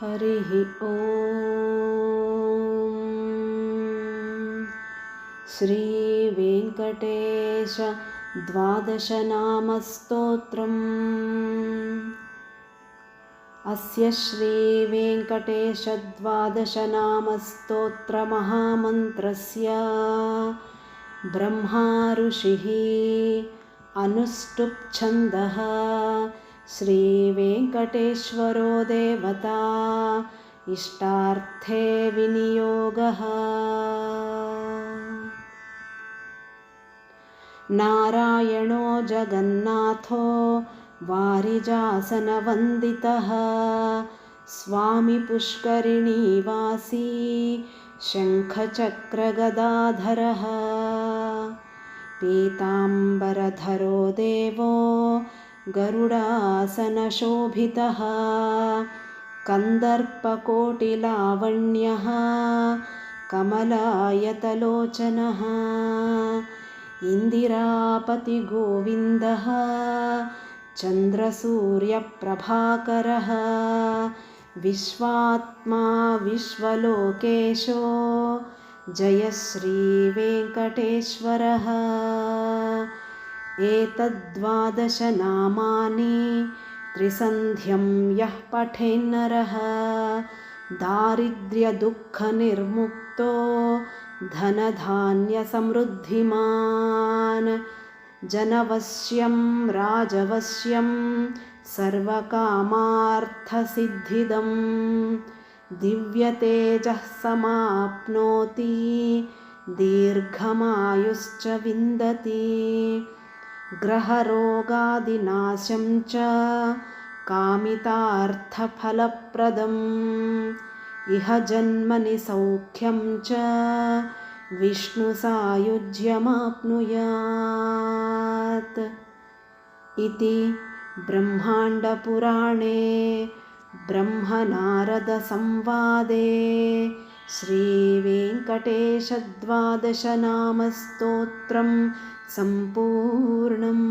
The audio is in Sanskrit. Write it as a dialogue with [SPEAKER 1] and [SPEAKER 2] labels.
[SPEAKER 1] हरिः ॐ। श्रीवेङ्कटेश द्वादशनामस्तोत्रम्। अस्य श्रीवेङ्कटेशद्वादशनामस्तोत्रमहामन्त्रस्य ब्रह्मा ऋषिः अनुष्टुप्छन्दः श्रीवेङ्कटेश्वरो देवता इष्टार्थे विनियोगः। नारायणो जगन्नाथो वारिजासनवन्दितः स्वामिपुष्करिणीवासी शङ्खचक्रगदाधरः। पीताम्बरधरो देवो गरुडासनशोभितः कन्दर्पकोटिलावण्यः कमलायतलोचनः इन्दिरापतिगोविन्दः चन्द्रसूर्यप्रभाकरः विश्वात्मा विश्वलोकेशो जय एतद्वादशनामानि त्रिसन्ध्यं यः पठेन्नरः दारिद्र्यदुःखनिर्मुक्तो धनधान्यसमृद्धिमान्। जनवश्यं राजवश्यं सर्वकामार्थसिद्धिदं दिव्यतेजः समाप्नोति दीर्घमायुश्च विन्दति ग्रहरोगादिनाशं च कामितार्थफलप्रदम्। इह जन्मनि सौख्यं च विष्णुसायुज्यमाप्नुयात्। इति ब्रह्माण्डपुराणे ब्रह्मनारदसंवादे श्रीवेङ्कटेशद्वादशनामस्तोत्रं सम्पूर्णम्